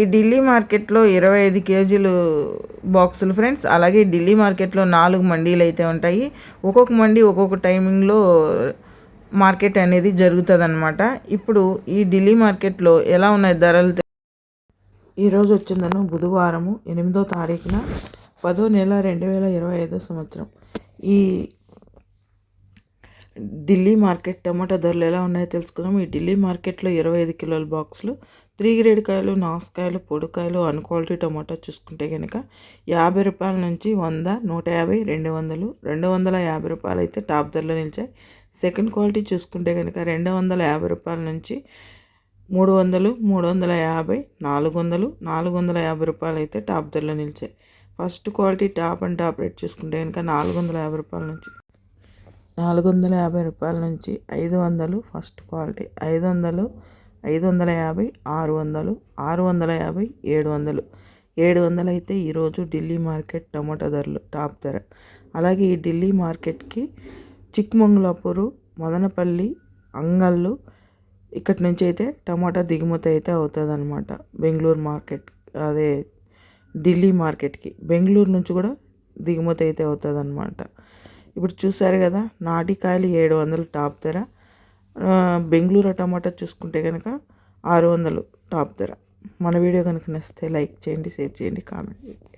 ఈ ఢిల్లీ మార్కెట్లో ఇరవై ఐదు కేజీలు బాక్సులు ఫ్రెండ్స్. అలాగే ఢిల్లీ మార్కెట్లో నాలుగు మండీలు అయితే ఉంటాయి. ఒక్కొక్క మండీ ఒక్కొక్క టైమింగ్లో మార్కెట్ అనేది జరుగుతుంది ఇప్పుడు ఈ ఢిల్లీ మార్కెట్లో ఎలా ఉన్నాయి ధరలు? ఈరోజు వచ్చిందను బుధవారము ఎనిమిదో తారీఖున పదో నెల రెండు వేల ఇరవై ఐదో సంవత్సరం. ఈ ఢిల్లీ మార్కెట్ టమాటా ధరలు ఎలా ఉన్నాయో తెలుసుకుందాం. ఈ ఢిల్లీ మార్కెట్లో ఇరవై ఐదు కిలోల బాక్సులు త్రీ గ్రేడ్ కాయలు నాసుకాయలు పొడికాయలు అన్ క్వాలిటీ టమాటా చూసుకుంటే కనుక యాభై రూపాయల నుంచి వంద నూట యాభై రెండు వందలు రెండు వందల యాభై రూపాయలు అయితే టాప్ ధరలో నిలిచాయి. సెకండ్ క్వాలిటీ చూసుకుంటే కనుక రెండు వందల యాభై రూపాయల నుంచి మూడు వందలు మూడు వందల యాభై నాలుగు వందలు నాలుగు వందల యాభై రూపాయలు అయితే టాప్ ధరలో నిలిచాయి. First quality top and top rate చూసుకుంటే కనుక నాలుగు వందల యాభై రూపాయల నుంచి నాలుగు వందల యాభై రూపాయల నుంచి ఐదు వందలు ఫస్ట్ క్వాలిటీ ఐదు వందలు ఐదు వందల యాభై ఆరు వందలు ఆరు వందల యాభై ఏడు వందలు. ఏడు వందలు అయితే ఈరోజు ఢిల్లీ మార్కెట్ టమాటా ధరలు టాప్ ధర. అలాగే ఈ ఢిల్లీ మార్కెట్కి చిక్మంగళాపూరు మదనపల్లి అంగళ్ళు ఇక్కడి నుంచి అయితే టమాటా దిగుమతి అయితే అవుతుంది అనమాట బెంగళూరు మార్కెట్ అదే ఢిల్లీ మార్కెట్కి. బెంగళూరు నుంచి కూడా దిగుమతి అయితే అవుతుంది అనమాట ఇప్పుడు చూసారు కదా నాటికాయలు ఏడు వందలు టాప్ ధర. బెంగళూరు టమాటా చూసుకుంటే కనుక ఆరు వందలు టాప్ ధర. మన వీడియో కనుక నచ్చితే లైక్ చేయండి షేర్ చేయండి కామెంట్ చేయండి.